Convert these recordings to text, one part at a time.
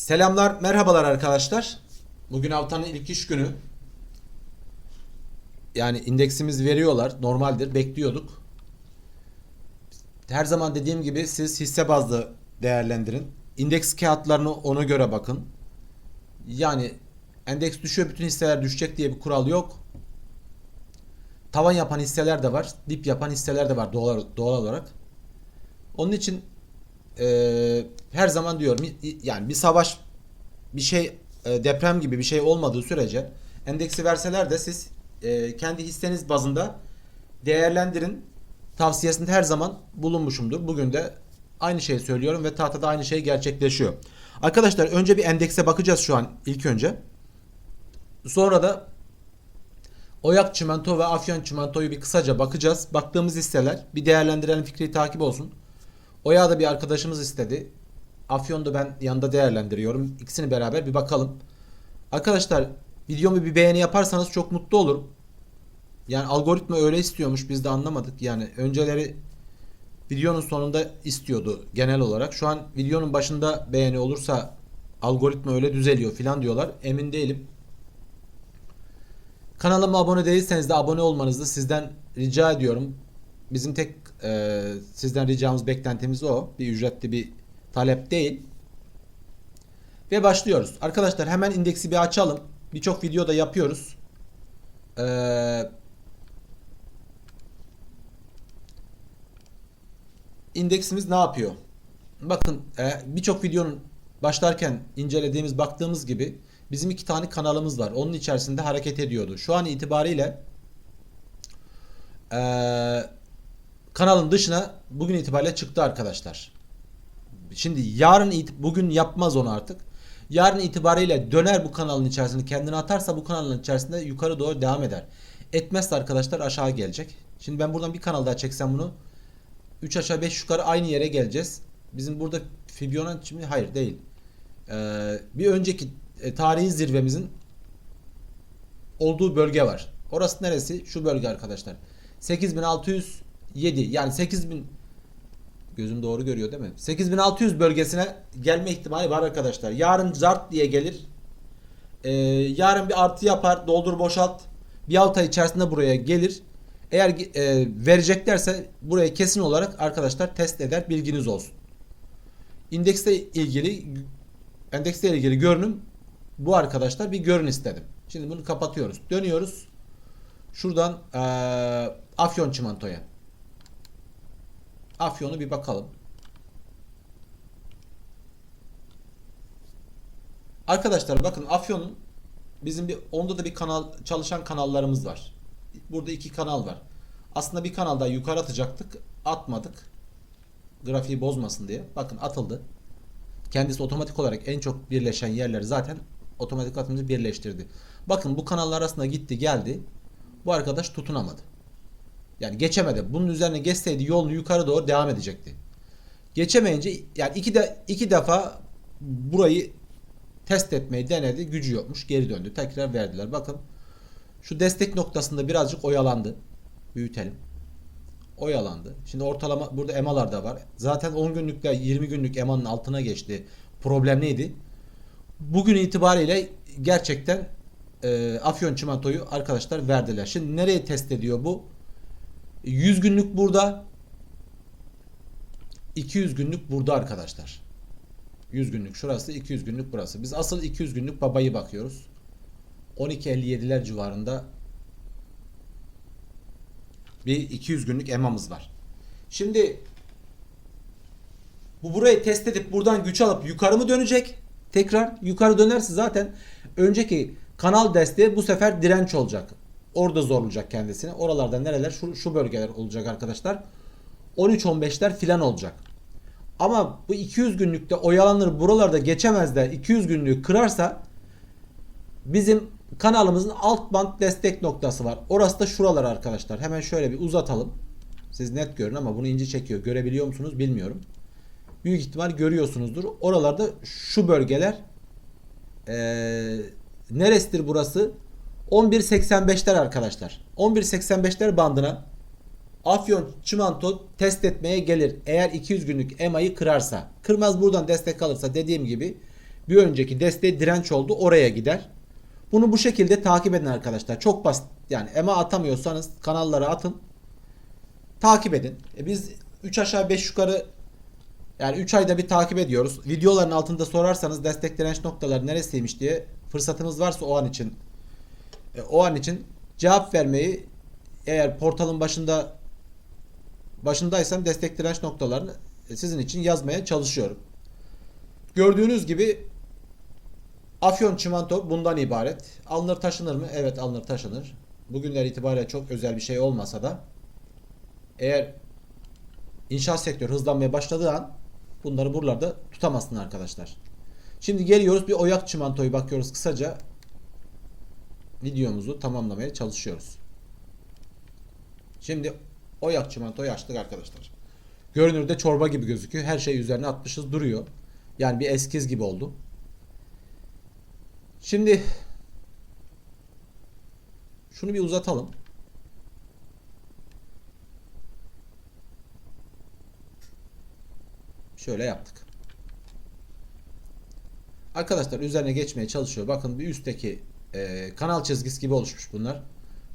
Selamlar, merhabalar arkadaşlar. Bugün haftanın ilk iş günü. Yani indeksimiz veriyorlar, normaldir, bekliyorduk. Her zaman dediğim gibi siz hisse bazlı değerlendirin. İndeks kağıtlarını ona göre bakın. Yani endeks düşüyor, bütün hisseler düşecek diye bir kural yok. Tavan yapan hisseler de var, dip yapan hisseler de var doğal, doğal olarak. Onun için eee, her zaman diyorum yani bir savaş bir şey e, deprem gibi bir şey olmadığı sürece endeksi verseler de siz e, kendi hisseniz bazında değerlendirin tavsiyesinde her zaman bulunmuşumdur. Bugün de aynı şeyi söylüyorum ve tahtada aynı şey gerçekleşiyor. Arkadaşlar önce bir endekse bakacağız şu an ilk önce. Sonra da Oyak Çimento ve Afyon Çimento'yu bir kısaca bakacağız. Baktığımız hisseler bir değerlendirelim fikri takip olsun. Oya da bir arkadaşımız istedi. Afyon'da ben yanında değerlendiriyorum. İkisini beraber bir bakalım. Arkadaşlar videomu bir beğeni yaparsanız çok mutlu olurum. Yani algoritma öyle istiyormuş biz de anlamadık. Yani önceleri videonun sonunda istiyordu genel olarak. Şu an videonun başında beğeni olursa algoritma öyle düzeliyor filan diyorlar. Emin değilim. Kanalıma abone değilseniz de abone olmanızı sizden rica ediyorum. Bizim tek e, sizden ricamız beklentimiz o. Bir ücretli bir talep değil. Ve başlıyoruz. Arkadaşlar hemen indeksi bir açalım. Birçok videoda yapıyoruz. Ee, indeksimiz ne yapıyor? Bakın e, birçok videonun başlarken incelediğimiz baktığımız gibi bizim iki tane kanalımız var. Onun içerisinde hareket ediyordu. Şu an itibariyle eee kanalın dışına bugün itibariyle çıktı arkadaşlar. Şimdi yarın bugün yapmaz onu artık. Yarın itibariyle döner bu kanalın içerisinde kendini atarsa bu kanalın içerisinde yukarı doğru devam eder. Etmezse arkadaşlar aşağı gelecek. Şimdi ben buradan bir kanal daha çeksem bunu 3 aşağı 5 yukarı aynı yere geleceğiz. Bizim burada Fibonacci mi? Hayır değil. Ee, bir önceki e, tarihi zirvemizin olduğu bölge var. Orası neresi? Şu bölge arkadaşlar. 8607 yani 8000 gözüm doğru görüyor değil mi? 8600 bölgesine gelme ihtimali var arkadaşlar. Yarın zart diye gelir. Ee, yarın bir artı yapar, doldur boşalt. Bir 6 ay içerisinde buraya gelir. Eğer e, vereceklerse burayı kesin olarak arkadaşlar test eder bilginiz olsun. İndeksle ilgili endeksle ilgili görünüm bu arkadaşlar bir görün istedim. Şimdi bunu kapatıyoruz. Dönüyoruz. Şuradan eee Afyon Çimento'ya. Afyon'u bir bakalım. Arkadaşlar bakın Afyon'un bizim bir onda da bir kanal çalışan kanallarımız var. Burada iki kanal var. Aslında bir kanalda yukarı atacaktık. Atmadık. Grafiği bozmasın diye. Bakın atıldı. Kendisi otomatik olarak en çok birleşen yerleri zaten otomatik atımızı birleştirdi. Bakın bu kanallar arasında gitti geldi. Bu arkadaş tutunamadı. Yani geçemedi. Bunun üzerine geçseydi yol yukarı doğru devam edecekti. Geçemeyince yani iki de iki defa burayı test etmeyi denedi. Gücü yokmuş. Geri döndü. Tekrar verdiler. Bakın şu destek noktasında birazcık oyalandı. Büyütelim. Oyalandı. Şimdi ortalama burada EMA'lar da var. Zaten 10 günlükler 20 günlük EMA'nın altına geçti. Problem neydi? Bugün itibariyle gerçekten e, Afyon Çimento'yu arkadaşlar verdiler. Şimdi nereye test ediyor bu? 100 günlük burada 200 günlük burada arkadaşlar. 100 günlük şurası 200 günlük burası. Biz asıl 200 günlük babayı bakıyoruz. 12.57'ler civarında bir 200 günlük EMA'mız var. Şimdi bu burayı test edip buradan güç alıp yukarı mı dönecek? Tekrar yukarı dönerse zaten önceki kanal desteği bu sefer direnç olacak. Orada zorlayacak kendisini. Oralarda nereler? Şu, şu bölgeler olacak arkadaşlar. 13-15'ler filan olacak. Ama bu 200 günlükte oyalanır buralarda geçemez de 200 günlüğü kırarsa bizim kanalımızın alt band destek noktası var. Orası da şuralar arkadaşlar. Hemen şöyle bir uzatalım. Siz net görün ama bunu ince çekiyor. Görebiliyor musunuz bilmiyorum. Büyük ihtimal görüyorsunuzdur. Oralarda şu bölgeler ee, neresidir burası? 11.85'ler arkadaşlar. 11.85'ler bandına Afyon Çimento test etmeye gelir. Eğer 200 günlük EMA'yı kırarsa. Kırmaz buradan destek alırsa dediğim gibi Bir önceki desteği direnç oldu oraya gider. Bunu bu şekilde takip edin arkadaşlar. Çok basit. Yani EMA atamıyorsanız kanallara atın. Takip edin. E biz 3 aşağı 5 yukarı yani 3 ayda bir takip ediyoruz. Videoların altında sorarsanız destek direnç noktaları neresiymiş diye fırsatınız varsa o an için e, o an için cevap vermeyi eğer portalın başında başındaysam destek direnç noktalarını e, sizin için yazmaya çalışıyorum. Gördüğünüz gibi Afyon çimento bundan ibaret. Alınır taşınır mı? Evet alınır taşınır. Bugünler itibariyle çok özel bir şey olmasa da eğer inşaat sektörü hızlanmaya başladığı an bunları buralarda tutamazsın arkadaşlar. Şimdi geliyoruz bir oyak çimentoyu bakıyoruz kısaca. Videomuzu tamamlamaya çalışıyoruz. Şimdi oyak çimentoyu açtık arkadaşlar. Görünürde çorba gibi gözüküyor. Her şey üzerine atmışız duruyor. Yani bir eskiz gibi oldu. Şimdi şunu bir uzatalım. Şöyle yaptık. Arkadaşlar üzerine geçmeye çalışıyor. Bakın bir üstteki e, kanal çizgisi gibi oluşmuş bunlar.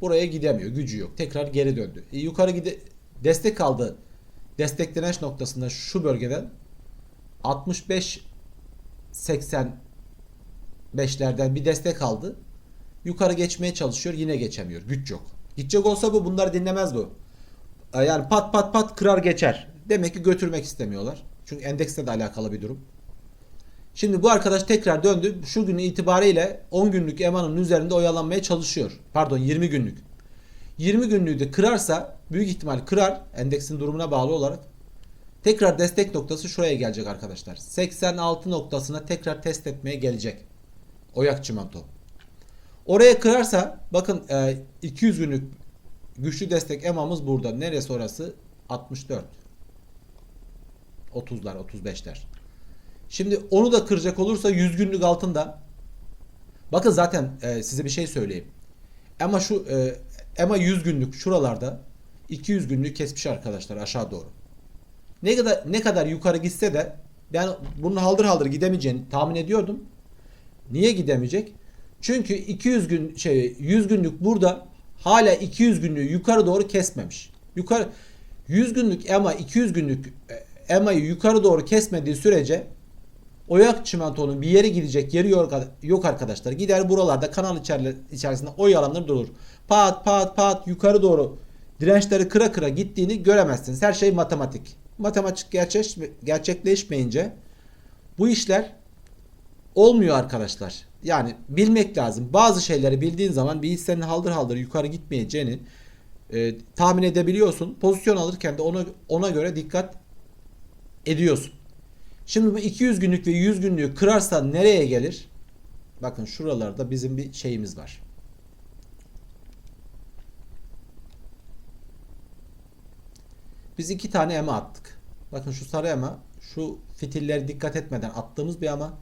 Buraya gidemiyor. Gücü yok. Tekrar geri döndü. E, yukarı gide destek aldı. Destek direnç noktasında şu bölgeden 65 85'lerden bir destek aldı. Yukarı geçmeye çalışıyor. Yine geçemiyor. Güç yok. Gidecek olsa bu bunları dinlemez bu. E, Yani pat pat pat kırar geçer. Demek ki götürmek istemiyorlar. Çünkü endeksle de alakalı bir durum. Şimdi bu arkadaş tekrar döndü. Şu gün itibariyle 10 günlük emanın üzerinde oyalanmaya çalışıyor. Pardon 20 günlük. 20 günlüğü de kırarsa büyük ihtimal kırar endeksin durumuna bağlı olarak. Tekrar destek noktası şuraya gelecek arkadaşlar. 86 noktasına tekrar test etmeye gelecek. Oyak çimento. Oraya kırarsa bakın e, 200 günlük güçlü destek EMA'mız burada. Neresi orası? 64. 30'lar 35'ler. Şimdi onu da kıracak olursa 100 günlük altında. Bakın zaten e, size bir şey söyleyeyim. Ama şu e, EMA 100 günlük şuralarda 200 günlük kesmiş arkadaşlar aşağı doğru. Ne kadar ne kadar yukarı gitse de ben bunun haldır haldır gidemeyeceğini tahmin ediyordum. Niye gidemeyecek? Çünkü 200 gün şey 100 günlük burada hala 200 günlüğü yukarı doğru kesmemiş. Yukarı 100 günlük EMA 200 günlük e, EMA'yı yukarı doğru kesmediği sürece Oyak çimentonun bir yere gidecek yeri yok, arkadaşlar. Gider buralarda kanal içeri, içerisinde oyalanır durur. Pat pat pat yukarı doğru dirençleri kıra kıra gittiğini göremezsiniz. Her şey matematik. Matematik gerçek, gerçekleşmeyince bu işler olmuyor arkadaşlar. Yani bilmek lazım. Bazı şeyleri bildiğin zaman bir hissenin haldır haldır yukarı gitmeyeceğini e, tahmin edebiliyorsun. Pozisyon alırken de ona ona göre dikkat ediyorsun. Şimdi bu 200 günlük ve 100 günlüğü kırarsa nereye gelir? Bakın şuralarda bizim bir şeyimiz var. Biz iki tane ema attık. Bakın şu sarı ema şu fitilleri dikkat etmeden attığımız bir ama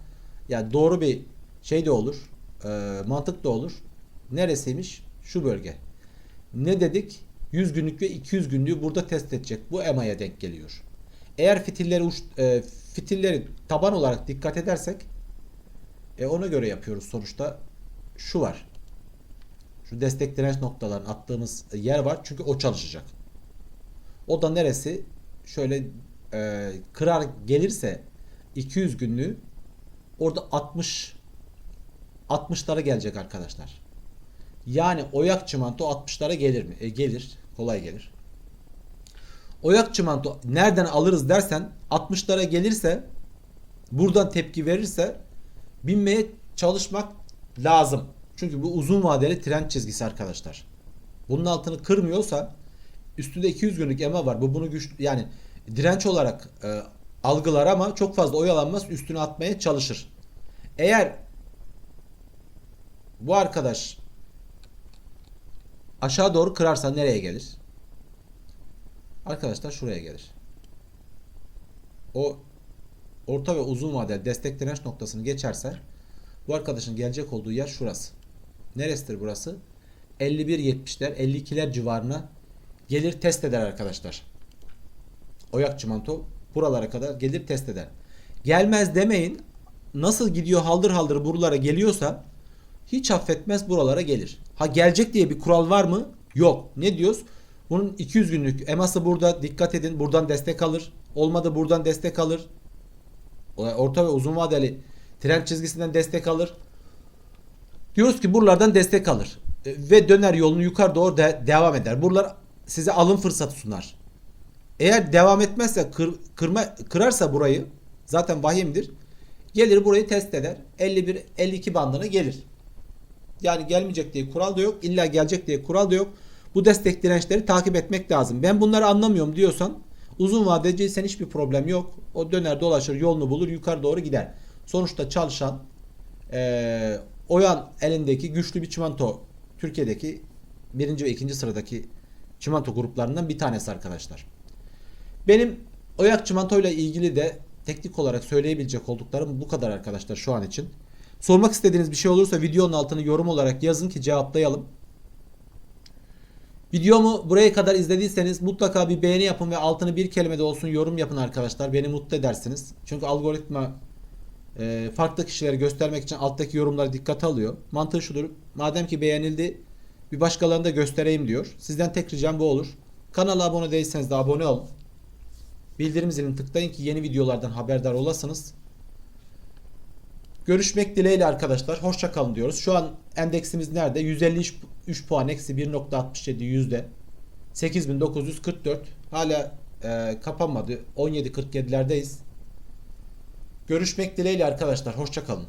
yani doğru bir şey de olur. E, mantık da olur. Neresiymiş? Şu bölge. Ne dedik? 100 günlük ve 200 günlüğü burada test edecek. Bu EMA'ya denk geliyor. Eğer fitilleri uç, e, fitilleri taban olarak dikkat edersek e, ona göre yapıyoruz sonuçta. Şu var. Şu destek direnç noktalarını attığımız yer var. Çünkü o çalışacak. O da neresi? Şöyle e, kırar gelirse 200 günlüğü orada 60 60'lara gelecek arkadaşlar. Yani oyak çimento 60'lara gelir mi? E, gelir. Kolay gelir. Oyak çimento nereden alırız dersen 60'lara gelirse buradan tepki verirse binmeye çalışmak lazım. Çünkü bu uzun vadeli trend çizgisi arkadaşlar. Bunun altını kırmıyorsa üstünde 200 günlük EMA var. Bu bunu güç yani direnç olarak e, algılar ama çok fazla oyalanmaz üstüne atmaya çalışır. Eğer bu arkadaş aşağı doğru kırarsa nereye gelir? Arkadaşlar şuraya gelir. O orta ve uzun vadeli destek direnç noktasını geçerse bu arkadaşın gelecek olduğu yer şurası. Neresidir burası? 51-70'ler 52'ler civarına gelir test eder arkadaşlar. Oyak çimento buralara kadar gelir test eder. Gelmez demeyin. nasıl gidiyor haldır haldır buralara geliyorsa hiç affetmez buralara gelir. Ha gelecek diye bir kural var mı? Yok. Ne diyoruz? Bunun 200 günlük eması burada dikkat edin. Buradan destek alır. Olmadı buradan destek alır. Orta ve uzun vadeli trend çizgisinden destek alır. Diyoruz ki buralardan destek alır. E, Ve döner yolunu yukarı doğru de- devam eder. Buralar size alım fırsatı sunar. Eğer devam etmezse kır, kırma, kırarsa burayı zaten vahimdir. Gelir burayı test eder. 51 52 bandına gelir. Yani gelmeyecek diye kural da yok. İlla gelecek diye kural da yok. Bu destek dirençleri takip etmek lazım. Ben bunları anlamıyorum diyorsan uzun vadeciysen hiçbir problem yok. O döner dolaşır yolunu bulur yukarı doğru gider. Sonuçta çalışan eee Oyan elindeki güçlü bir çimento Türkiye'deki birinci ve ikinci sıradaki çimento gruplarından bir tanesi arkadaşlar. Benim Oyak çimento ile ilgili de teknik olarak söyleyebilecek olduklarım bu kadar arkadaşlar şu an için. Sormak istediğiniz bir şey olursa videonun altına yorum olarak yazın ki cevaplayalım. Videomu buraya kadar izlediyseniz mutlaka bir beğeni yapın ve altını bir kelimede olsun yorum yapın arkadaşlar. Beni mutlu edersiniz. Çünkü algoritma e, farklı kişileri göstermek için alttaki yorumları dikkate alıyor. Mantığı şudur. Madem ki beğenildi bir başkalarına da göstereyim diyor. Sizden tek ricam bu olur. Kanala abone değilseniz de abone olun. Bildirim zilini tıklayın ki yeni videolardan haberdar olasınız. Görüşmek dileğiyle arkadaşlar. Hoşça kalın diyoruz. Şu an endeksimiz nerede? 153 puan eksi 1.67 yüzde. 8944 hala e, kapanmadı. 17.47'lerdeyiz. Görüşmek dileğiyle arkadaşlar. Hoşça kalın.